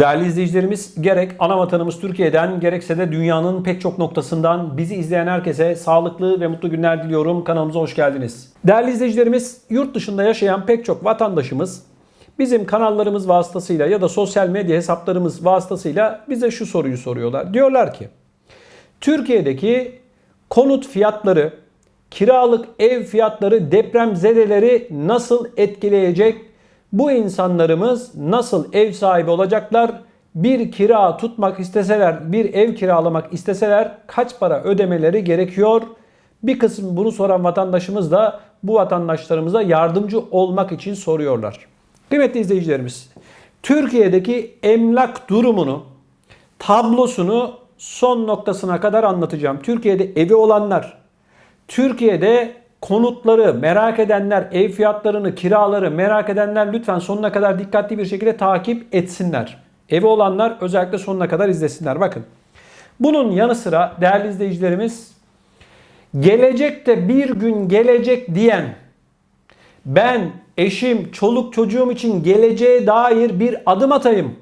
Değerli izleyicilerimiz gerek ana vatanımız Türkiye'den gerekse de dünyanın pek çok noktasından bizi izleyen herkese sağlıklı ve mutlu günler diliyorum. Kanalımıza hoş geldiniz. Değerli izleyicilerimiz yurt dışında yaşayan pek çok vatandaşımız bizim kanallarımız vasıtasıyla ya da sosyal medya hesaplarımız vasıtasıyla bize şu soruyu soruyorlar. Diyorlar ki Türkiye'deki konut fiyatları, kiralık ev fiyatları depremzedeleri nasıl etkileyecek? Bu insanlarımız nasıl ev sahibi olacaklar? Bir kira tutmak isteseler, bir ev kiralamak isteseler kaç para ödemeleri gerekiyor? Bir kısım bunu soran vatandaşımız da bu vatandaşlarımıza yardımcı olmak için soruyorlar. Kıymetli izleyicilerimiz, Türkiye'deki emlak durumunu, tablosunu son noktasına kadar anlatacağım. Türkiye'de evi olanlar, Türkiye'de konutları merak edenler, ev fiyatlarını, kiraları merak edenler lütfen sonuna kadar dikkatli bir şekilde takip etsinler. Evi olanlar özellikle sonuna kadar izlesinler. Bakın. Bunun yanı sıra değerli izleyicilerimiz gelecekte bir gün gelecek diyen ben eşim, çoluk çocuğum için geleceğe dair bir adım atayım.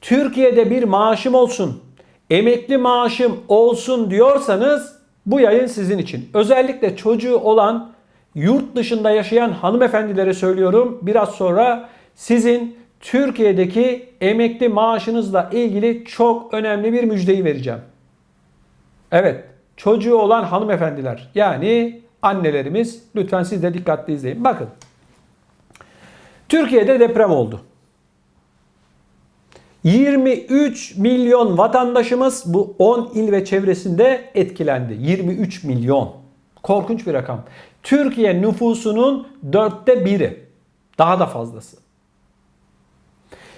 Türkiye'de bir maaşım olsun, emekli maaşım olsun diyorsanız bu yayın sizin için. Özellikle çocuğu olan yurt dışında yaşayan hanımefendilere söylüyorum. Biraz sonra sizin Türkiye'deki emekli maaşınızla ilgili çok önemli bir müjdeyi vereceğim. Evet, çocuğu olan hanımefendiler yani annelerimiz lütfen siz de dikkatli izleyin. Bakın. Türkiye'de deprem oldu. 23 milyon vatandaşımız bu 10 il ve çevresinde etkilendi. 23 milyon. Korkunç bir rakam. Türkiye nüfusunun dörtte biri. Daha da fazlası.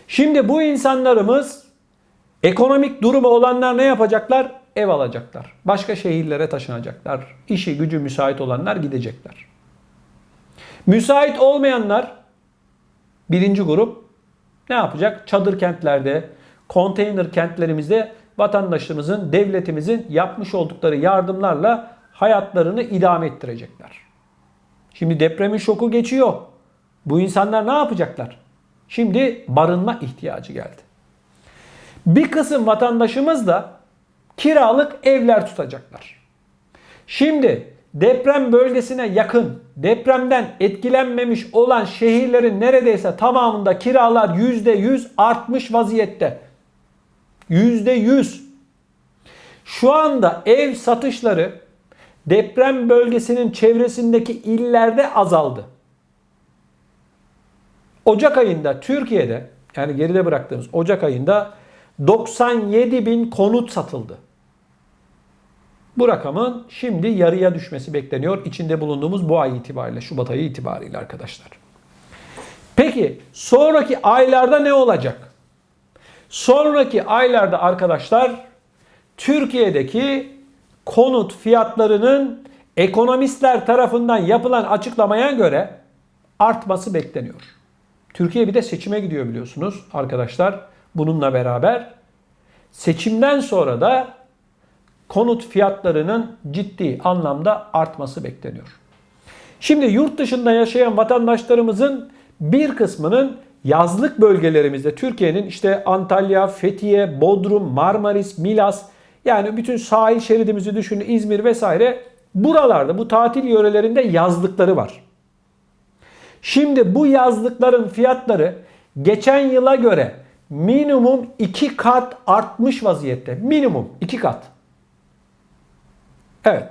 Şimdi bu insanlarımız ekonomik durumu olanlar ne yapacaklar? Ev alacaklar. Başka şehirlere taşınacaklar. İşi gücü müsait olanlar gidecekler. Müsait olmayanlar birinci grup ne yapacak? Çadır kentlerde, konteyner kentlerimizde vatandaşlarımızın, devletimizin yapmış oldukları yardımlarla hayatlarını idame ettirecekler. Şimdi depremin şoku geçiyor. Bu insanlar ne yapacaklar? Şimdi barınma ihtiyacı geldi. Bir kısım vatandaşımız da kiralık evler tutacaklar. Şimdi deprem bölgesine yakın, depremden etkilenmemiş olan şehirlerin neredeyse tamamında kiralar %100 artmış vaziyette. %100. Şu anda ev satışları deprem bölgesinin çevresindeki illerde azaldı. Ocak ayında Türkiye'de yani geride bıraktığımız Ocak ayında 97 bin konut satıldı. Bu rakamın şimdi yarıya düşmesi bekleniyor. İçinde bulunduğumuz bu ay itibariyle, Şubat ayı itibariyle arkadaşlar. Peki sonraki aylarda ne olacak? Sonraki aylarda arkadaşlar Türkiye'deki konut fiyatlarının ekonomistler tarafından yapılan açıklamaya göre artması bekleniyor. Türkiye bir de seçime gidiyor biliyorsunuz arkadaşlar. Bununla beraber seçimden sonra da konut fiyatlarının ciddi anlamda artması bekleniyor. Şimdi yurt dışında yaşayan vatandaşlarımızın bir kısmının yazlık bölgelerimizde Türkiye'nin işte Antalya, Fethiye, Bodrum, Marmaris, Milas yani bütün sahil şeridimizi düşünün İzmir vesaire buralarda bu tatil yörelerinde yazlıkları var. Şimdi bu yazlıkların fiyatları geçen yıla göre minimum 2 kat artmış vaziyette. Minimum 2 kat. Evet.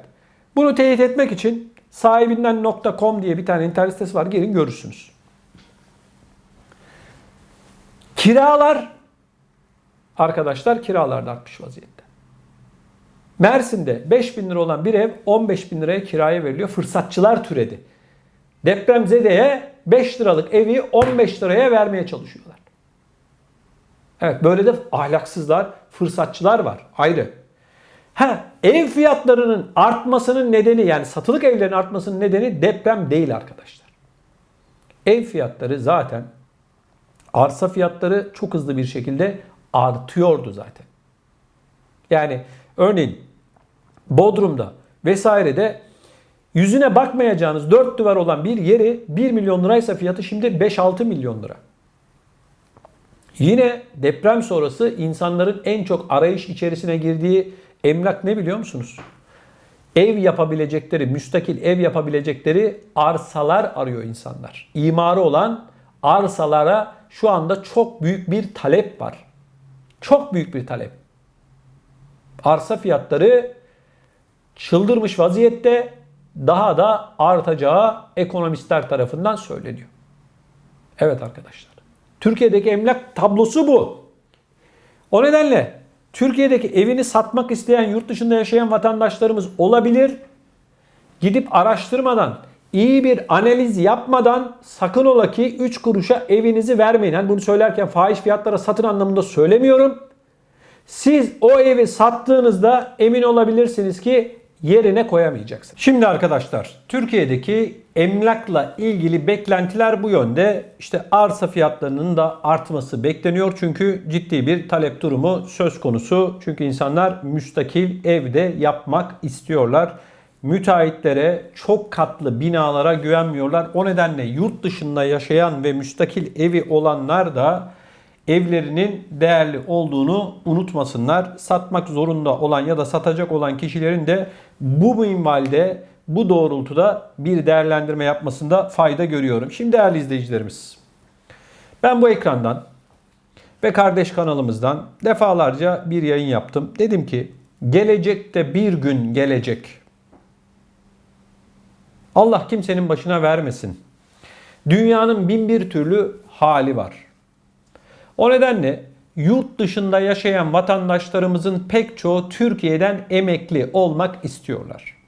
Bunu teyit etmek için sahibinden.com diye bir tane internet sitesi var. Gelin görürsünüz. Kiralar arkadaşlar kiralar da artmış vaziyette. Mersin'de 5 bin lira olan bir ev 15 bin liraya kiraya veriliyor. Fırsatçılar türedi. Depremzedeye 5 liralık evi 15 liraya vermeye çalışıyorlar. Evet böyle de ahlaksızlar, fırsatçılar var. Ayrı. Ha, ev fiyatlarının artmasının nedeni yani satılık evlerin artmasının nedeni deprem değil arkadaşlar. Ev fiyatları zaten arsa fiyatları çok hızlı bir şekilde artıyordu zaten. Yani örneğin Bodrum'da vesairede yüzüne bakmayacağınız 4 duvar olan bir yeri 1 milyon liraysa fiyatı şimdi 5-6 milyon lira. Yine deprem sonrası insanların en çok arayış içerisine girdiği emlak ne biliyor musunuz? Ev yapabilecekleri, müstakil ev yapabilecekleri arsalar arıyor insanlar. İmarı olan arsalara şu anda çok büyük bir talep var. Çok büyük bir talep. Arsa fiyatları çıldırmış vaziyette daha da artacağı ekonomistler tarafından söyleniyor. Evet arkadaşlar. Türkiye'deki emlak tablosu bu. O nedenle Türkiye'deki evini satmak isteyen yurt dışında yaşayan vatandaşlarımız olabilir. Gidip araştırmadan, iyi bir analiz yapmadan sakın ola ki 3 kuruşa evinizi vermeyin. Hani bunu söylerken fahiş fiyatlara satın anlamında söylemiyorum. Siz o evi sattığınızda emin olabilirsiniz ki yerine koyamayacaksınız. Şimdi arkadaşlar Türkiye'deki emlakla ilgili beklentiler bu yönde. İşte arsa fiyatlarının da artması bekleniyor. Çünkü ciddi bir talep durumu söz konusu. Çünkü insanlar müstakil evde yapmak istiyorlar. Müteahhitlere, çok katlı binalara güvenmiyorlar. O nedenle yurt dışında yaşayan ve müstakil evi olanlar da evlerinin değerli olduğunu unutmasınlar. Satmak zorunda olan ya da satacak olan kişilerin de bu minvalde, bu doğrultuda bir değerlendirme yapmasında fayda görüyorum. Şimdi değerli izleyicilerimiz, ben bu ekrandan ve kardeş kanalımızdan defalarca bir yayın yaptım. Dedim ki gelecekte bir gün gelecek. Allah kimsenin başına vermesin. Dünyanın bin bir türlü hali var. O nedenle yurt dışında yaşayan vatandaşlarımızın pek çoğu Türkiye'den emekli olmak istiyorlar.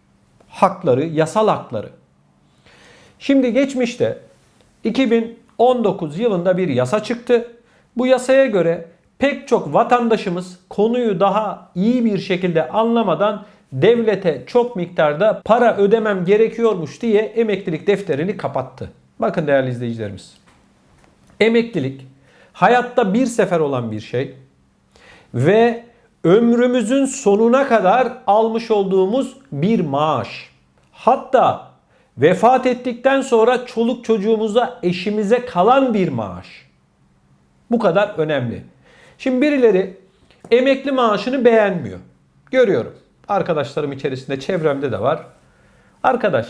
Hakları, yasal hakları. Şimdi geçmişte 2019 yılında bir yasa çıktı. Bu yasaya göre pek çok vatandaşımız konuyu daha iyi bir şekilde anlamadan devlete çok miktarda para ödemem gerekiyormuş diye emeklilik defterini kapattı. Bakın değerli izleyicilerimiz. Emeklilik hayatta bir sefer olan bir şey ve ömrümüzün sonuna kadar almış olduğumuz bir maaş. Hatta vefat ettikten sonra çoluk çocuğumuza, eşimize kalan bir maaş. Bu kadar önemli. Şimdi birileri emekli maaşını beğenmiyor. Görüyorum. Arkadaşlarım içerisinde, çevremde de var. Arkadaş,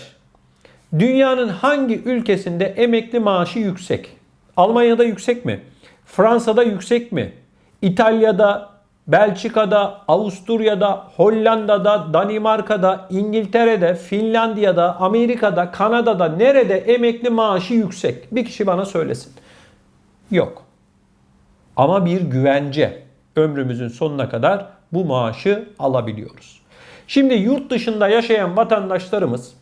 dünyanın hangi ülkesinde emekli maaşı yüksek? Almanya'da yüksek mi? Fransa'da yüksek mi? İtalya'da, Belçika'da, Avusturya'da, Hollanda'da, Danimarka'da, İngiltere'de, Finlandiya'da, Amerika'da, Kanada'da nerede emekli maaşı yüksek? Bir kişi bana söylesin. Yok. Ama bir güvence. Ömrümüzün sonuna kadar bu maaşı alabiliyoruz. Şimdi yurt dışında yaşayan vatandaşlarımız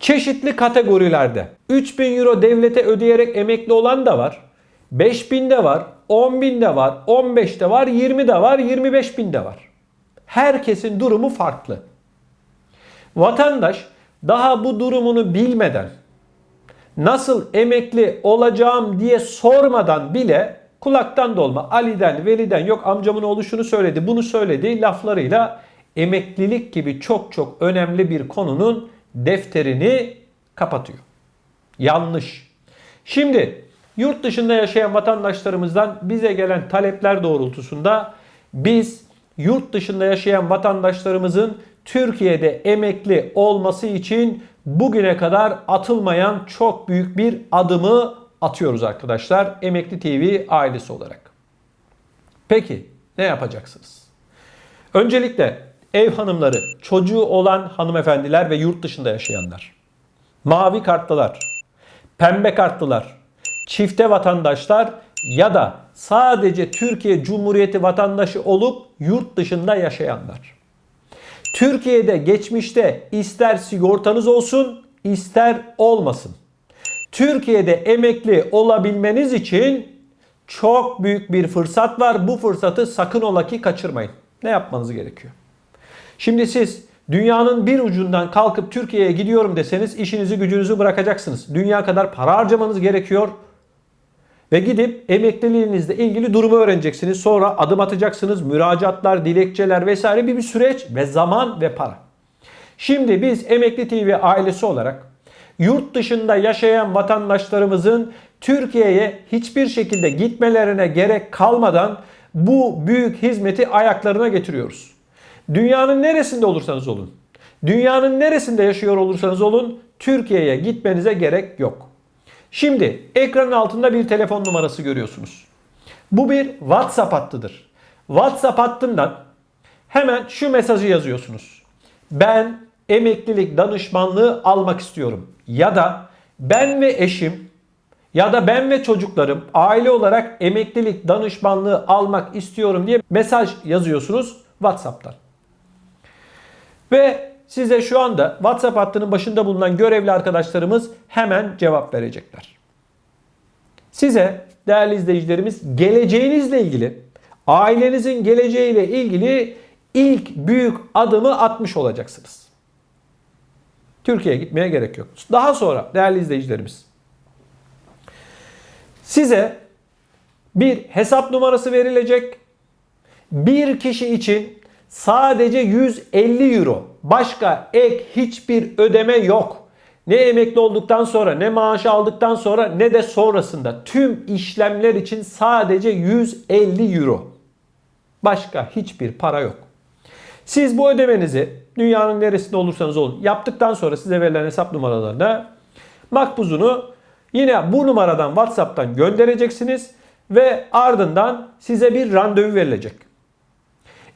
çeşitli kategorilerde 3000 euro devlete ödeyerek emekli olan da var. 5000 de var, 10.000 de var, 15 de var, 20 de var, 25 bin de var. Herkesin durumu farklı. Vatandaş daha bu durumunu bilmeden nasıl emekli olacağım diye sormadan bile kulaktan dolma Ali'den, Veli'den yok amcamın oğlu şunu söyledi, bunu söyledi laflarıyla emeklilik gibi çok çok önemli bir konunun defterini kapatıyor. Yanlış. Şimdi yurt dışında yaşayan vatandaşlarımızdan bize gelen talepler doğrultusunda biz yurt dışında yaşayan vatandaşlarımızın Türkiye'de emekli olması için bugüne kadar atılmayan çok büyük bir adımı atıyoruz arkadaşlar. Emekli TV ailesi olarak. Peki ne yapacaksınız? Öncelikle ev hanımları, çocuğu olan hanımefendiler ve yurt dışında yaşayanlar. Mavi kartlılar, pembe kartlılar, çifte vatandaşlar ya da sadece Türkiye Cumhuriyeti vatandaşı olup yurt dışında yaşayanlar. Türkiye'de geçmişte ister sigortanız olsun ister olmasın. Türkiye'de emekli olabilmeniz için çok büyük bir fırsat var. Bu fırsatı sakın ola ki kaçırmayın. Ne yapmanız gerekiyor? Şimdi siz dünyanın bir ucundan kalkıp Türkiye'ye gidiyorum deseniz işinizi gücünüzü bırakacaksınız. Dünya kadar para harcamanız gerekiyor. Ve gidip emekliliğinizle ilgili durumu öğreneceksiniz. Sonra adım atacaksınız. Müracaatlar, dilekçeler vesaire bir, bir süreç ve zaman ve para. Şimdi biz Emekli TV ailesi olarak yurt dışında yaşayan vatandaşlarımızın Türkiye'ye hiçbir şekilde gitmelerine gerek kalmadan bu büyük hizmeti ayaklarına getiriyoruz. Dünyanın neresinde olursanız olun, dünyanın neresinde yaşıyor olursanız olun Türkiye'ye gitmenize gerek yok. Şimdi ekranın altında bir telefon numarası görüyorsunuz. Bu bir WhatsApp hattıdır. WhatsApp hattından hemen şu mesajı yazıyorsunuz. Ben emeklilik danışmanlığı almak istiyorum. Ya da ben ve eşim ya da ben ve çocuklarım aile olarak emeklilik danışmanlığı almak istiyorum diye mesaj yazıyorsunuz WhatsApp'tan. Ve size şu anda WhatsApp hattının başında bulunan görevli arkadaşlarımız hemen cevap verecekler. Size değerli izleyicilerimiz geleceğinizle ilgili, ailenizin geleceğiyle ilgili ilk büyük adımı atmış olacaksınız. Türkiye'ye gitmeye gerek yok. Daha sonra değerli izleyicilerimiz size bir hesap numarası verilecek. Bir kişi için sadece 150 euro. Başka ek hiçbir ödeme yok. Ne emekli olduktan sonra, ne maaş aldıktan sonra, ne de sonrasında tüm işlemler için sadece 150 euro. Başka hiçbir para yok. Siz bu ödemenizi dünyanın neresinde olursanız olun yaptıktan sonra size verilen hesap numaralarına makbuzunu yine bu numaradan WhatsApp'tan göndereceksiniz ve ardından size bir randevu verilecek.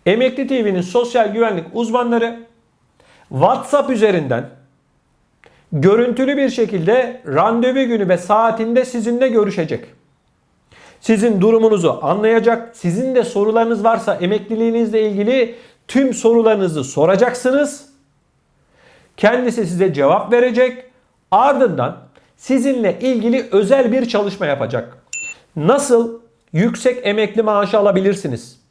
Emekli TV'nin sosyal güvenlik uzmanları WhatsApp üzerinden görüntülü bir şekilde randevu günü ve saatinde sizinle görüşecek. Sizin durumunuzu anlayacak. Sizin de sorularınız varsa emekliliğinizle ilgili tüm sorularınızı soracaksınız. Kendisi size cevap verecek. Ardından sizinle ilgili özel bir çalışma yapacak. Nasıl yüksek emekli maaşı alabilirsiniz?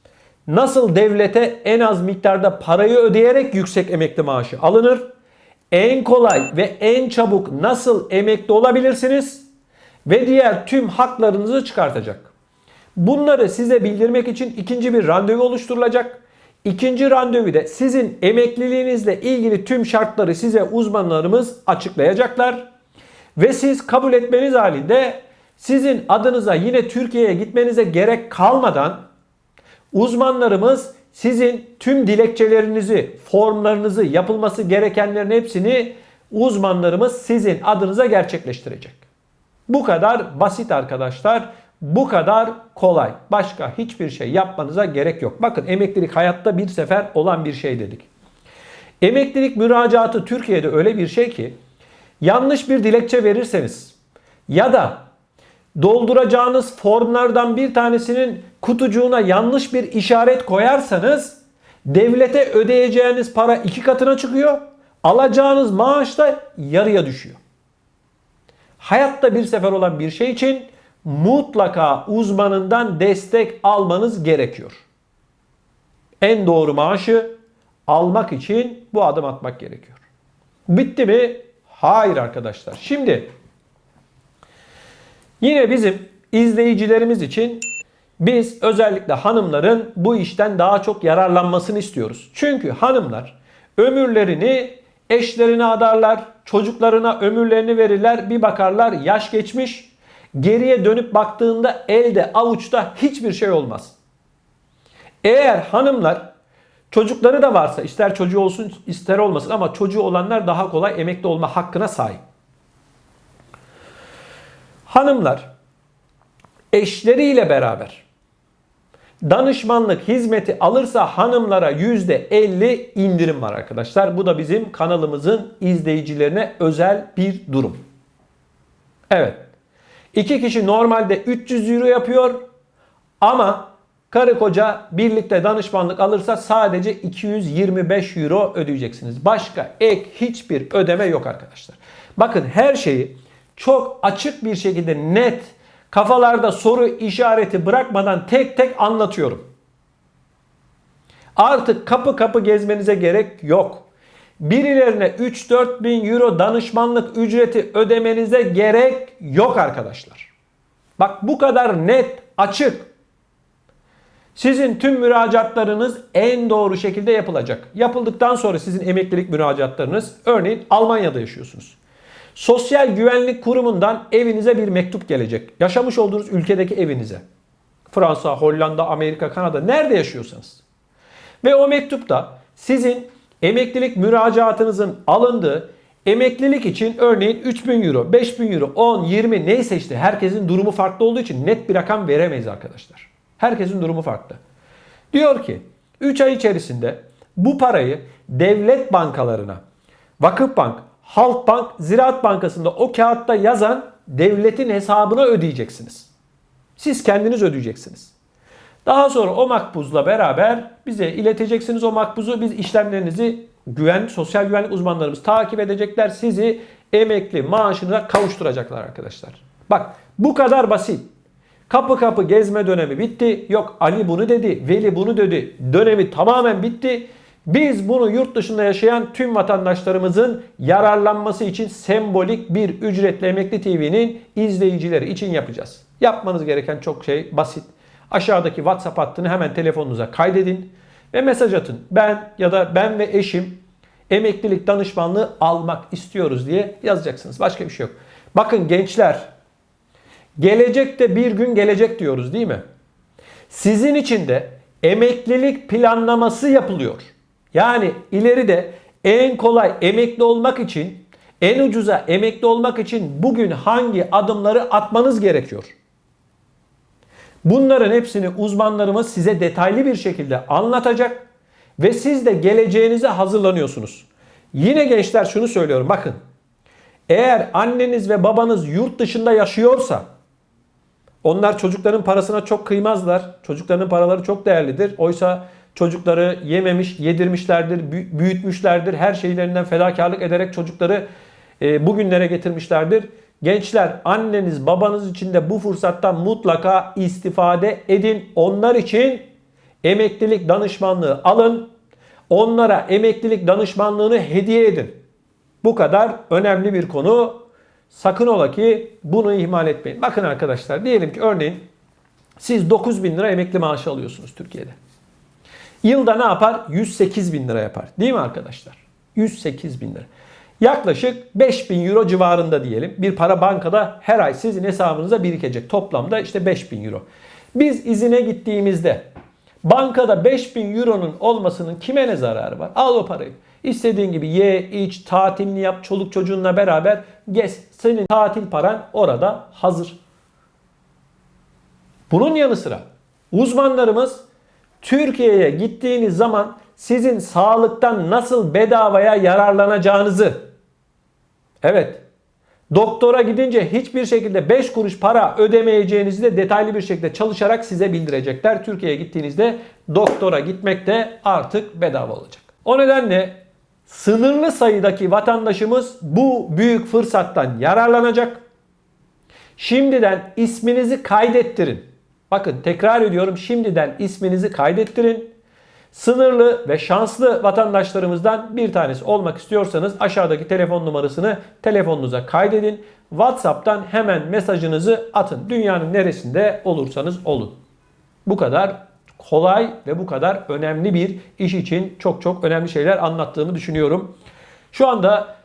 Nasıl devlete en az miktarda parayı ödeyerek yüksek emekli maaşı alınır? En kolay ve en çabuk nasıl emekli olabilirsiniz? Ve diğer tüm haklarınızı çıkartacak. Bunları size bildirmek için ikinci bir randevu oluşturulacak. İkinci randevuda sizin emekliliğinizle ilgili tüm şartları size uzmanlarımız açıklayacaklar. Ve siz kabul etmeniz halinde sizin adınıza yine Türkiye'ye gitmenize gerek kalmadan uzmanlarımız sizin tüm dilekçelerinizi, formlarınızı, yapılması gerekenlerin hepsini uzmanlarımız sizin adınıza gerçekleştirecek. Bu kadar basit arkadaşlar. Bu kadar kolay. Başka hiçbir şey yapmanıza gerek yok. Bakın emeklilik hayatta bir sefer olan bir şey dedik. Emeklilik müracaatı Türkiye'de öyle bir şey ki yanlış bir dilekçe verirseniz ya da dolduracağınız formlardan bir tanesinin kutucuğuna yanlış bir işaret koyarsanız devlete ödeyeceğiniz para iki katına çıkıyor. Alacağınız maaş da yarıya düşüyor. Hayatta bir sefer olan bir şey için mutlaka uzmanından destek almanız gerekiyor. En doğru maaşı almak için bu adım atmak gerekiyor. Bitti mi? Hayır arkadaşlar. Şimdi yine bizim izleyicilerimiz için biz özellikle hanımların bu işten daha çok yararlanmasını istiyoruz. Çünkü hanımlar ömürlerini eşlerine adarlar, çocuklarına ömürlerini verirler. Bir bakarlar yaş geçmiş, geriye dönüp baktığında elde avuçta hiçbir şey olmaz. Eğer hanımlar çocukları da varsa ister çocuğu olsun ister olmasın ama çocuğu olanlar daha kolay emekli olma hakkına sahip. Hanımlar eşleriyle beraber danışmanlık hizmeti alırsa hanımlara %50 indirim var arkadaşlar. Bu da bizim kanalımızın izleyicilerine özel bir durum. Evet. İki kişi normalde 300 euro yapıyor ama karı koca birlikte danışmanlık alırsa sadece 225 euro ödeyeceksiniz. Başka ek hiçbir ödeme yok arkadaşlar. Bakın her şeyi çok açık bir şekilde net kafalarda soru işareti bırakmadan tek tek anlatıyorum. Artık kapı kapı gezmenize gerek yok. Birilerine 3-4 bin euro danışmanlık ücreti ödemenize gerek yok arkadaşlar. Bak bu kadar net, açık. Sizin tüm müracaatlarınız en doğru şekilde yapılacak. Yapıldıktan sonra sizin emeklilik müracaatlarınız, örneğin Almanya'da yaşıyorsunuz. Sosyal Güvenlik Kurumu'ndan evinize bir mektup gelecek. Yaşamış olduğunuz ülkedeki evinize. Fransa, Hollanda, Amerika, Kanada nerede yaşıyorsanız. Ve o mektupta sizin emeklilik müracaatınızın alındığı emeklilik için örneğin 3000 euro, 5000 euro, 10, 20 neyse işte herkesin durumu farklı olduğu için net bir rakam veremeyiz arkadaşlar. Herkesin durumu farklı. Diyor ki 3 ay içerisinde bu parayı devlet bankalarına, Vakıfbank, Halkbank, Ziraat Bankası'nda o kağıtta yazan devletin hesabına ödeyeceksiniz. Siz kendiniz ödeyeceksiniz. Daha sonra o makbuzla beraber bize ileteceksiniz o makbuzu. Biz işlemlerinizi güven, sosyal güvenlik uzmanlarımız takip edecekler. Sizi emekli maaşına kavuşturacaklar arkadaşlar. Bak bu kadar basit. Kapı kapı gezme dönemi bitti. Yok Ali bunu dedi, Veli bunu dedi. Dönemi tamamen bitti. Biz bunu yurt dışında yaşayan tüm vatandaşlarımızın yararlanması için sembolik bir ücretli Emekli TV'nin izleyicileri için yapacağız. Yapmanız gereken çok şey basit. Aşağıdaki WhatsApp hattını hemen telefonunuza kaydedin ve mesaj atın. Ben ya da ben ve eşim emeklilik danışmanlığı almak istiyoruz diye yazacaksınız. Başka bir şey yok. Bakın gençler gelecekte bir gün gelecek diyoruz değil mi? Sizin için de emeklilik planlaması yapılıyor. Yani ileride en kolay emekli olmak için, en ucuza emekli olmak için bugün hangi adımları atmanız gerekiyor? Bunların hepsini uzmanlarımız size detaylı bir şekilde anlatacak ve siz de geleceğinize hazırlanıyorsunuz. Yine gençler şunu söylüyorum bakın. Eğer anneniz ve babanız yurt dışında yaşıyorsa onlar çocukların parasına çok kıymazlar. Çocukların paraları çok değerlidir. Oysa çocukları yememiş, yedirmişlerdir, büyütmüşlerdir. Her şeylerinden fedakarlık ederek çocukları e, bugünlere getirmişlerdir. Gençler anneniz babanız için de bu fırsattan mutlaka istifade edin. Onlar için emeklilik danışmanlığı alın. Onlara emeklilik danışmanlığını hediye edin. Bu kadar önemli bir konu. Sakın ola ki bunu ihmal etmeyin. Bakın arkadaşlar diyelim ki örneğin siz 9 bin lira emekli maaşı alıyorsunuz Türkiye'de. Yılda ne yapar? 108 bin lira yapar. Değil mi arkadaşlar? 108 bin lira. Yaklaşık 5000 euro civarında diyelim. Bir para bankada her ay sizin hesabınıza birikecek. Toplamda işte 5000 euro. Biz izine gittiğimizde bankada 5000 euronun olmasının kime ne zararı var? Al o parayı. İstediğin gibi ye, iç, tatilini yap, çoluk çocuğunla beraber gez. Senin tatil paran orada hazır. Bunun yanı sıra uzmanlarımız Türkiye'ye gittiğiniz zaman sizin sağlıktan nasıl bedavaya yararlanacağınızı evet doktora gidince hiçbir şekilde 5 kuruş para ödemeyeceğinizi de detaylı bir şekilde çalışarak size bildirecekler. Türkiye'ye gittiğinizde doktora gitmek de artık bedava olacak. O nedenle sınırlı sayıdaki vatandaşımız bu büyük fırsattan yararlanacak. Şimdiden isminizi kaydettirin. Bakın tekrar ediyorum şimdiden isminizi kaydettirin. Sınırlı ve şanslı vatandaşlarımızdan bir tanesi olmak istiyorsanız aşağıdaki telefon numarasını telefonunuza kaydedin. WhatsApp'tan hemen mesajınızı atın. Dünyanın neresinde olursanız olun. Bu kadar kolay ve bu kadar önemli bir iş için çok çok önemli şeyler anlattığımı düşünüyorum. Şu anda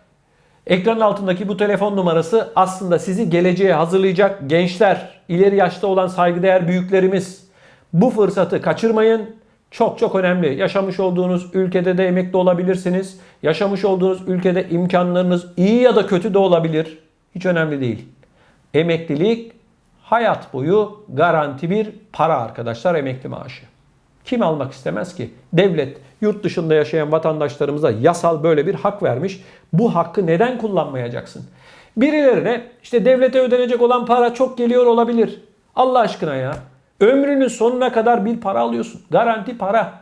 ekranın altındaki bu telefon numarası aslında sizi geleceğe hazırlayacak gençler, ileri yaşta olan saygıdeğer büyüklerimiz bu fırsatı kaçırmayın. Çok çok önemli. Yaşamış olduğunuz ülkede de emekli olabilirsiniz. Yaşamış olduğunuz ülkede imkanlarınız iyi ya da kötü de olabilir. Hiç önemli değil. Emeklilik hayat boyu garanti bir para arkadaşlar emekli maaşı. Kim almak istemez ki? Devlet yurt dışında yaşayan vatandaşlarımıza yasal böyle bir hak vermiş. Bu hakkı neden kullanmayacaksın? Birilerine işte devlete ödenecek olan para çok geliyor olabilir. Allah aşkına ya. Ömrünün sonuna kadar bir para alıyorsun. Garanti para.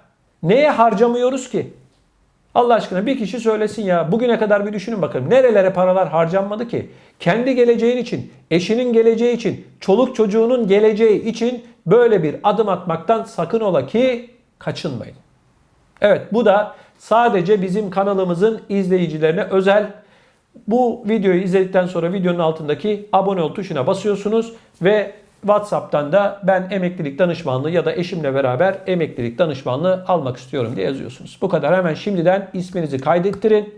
Neye harcamıyoruz ki? Allah aşkına bir kişi söylesin ya. Bugüne kadar bir düşünün bakalım. Nerelere paralar harcanmadı ki? Kendi geleceğin için, eşinin geleceği için, çoluk çocuğunun geleceği için böyle bir adım atmaktan sakın ola ki kaçınmayın. Evet bu da sadece bizim kanalımızın izleyicilerine özel. Bu videoyu izledikten sonra videonun altındaki abone ol tuşuna basıyorsunuz ve WhatsApp'tan da ben emeklilik danışmanlığı ya da eşimle beraber emeklilik danışmanlığı almak istiyorum diye yazıyorsunuz. Bu kadar hemen şimdiden isminizi kaydettirin.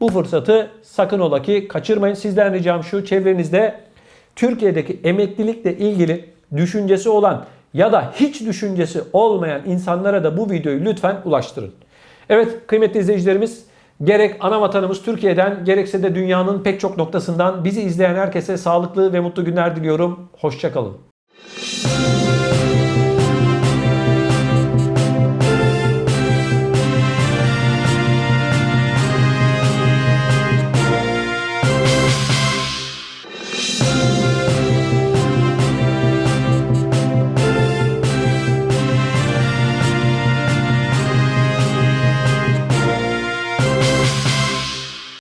Bu fırsatı sakın ola ki kaçırmayın. Sizden ricam şu çevrenizde Türkiye'deki emeklilikle ilgili düşüncesi olan ya da hiç düşüncesi olmayan insanlara da bu videoyu lütfen ulaştırın. Evet kıymetli izleyicilerimiz gerek ana vatanımız Türkiye'den gerekse de dünyanın pek çok noktasından bizi izleyen herkese sağlıklı ve mutlu günler diliyorum. Hoşçakalın.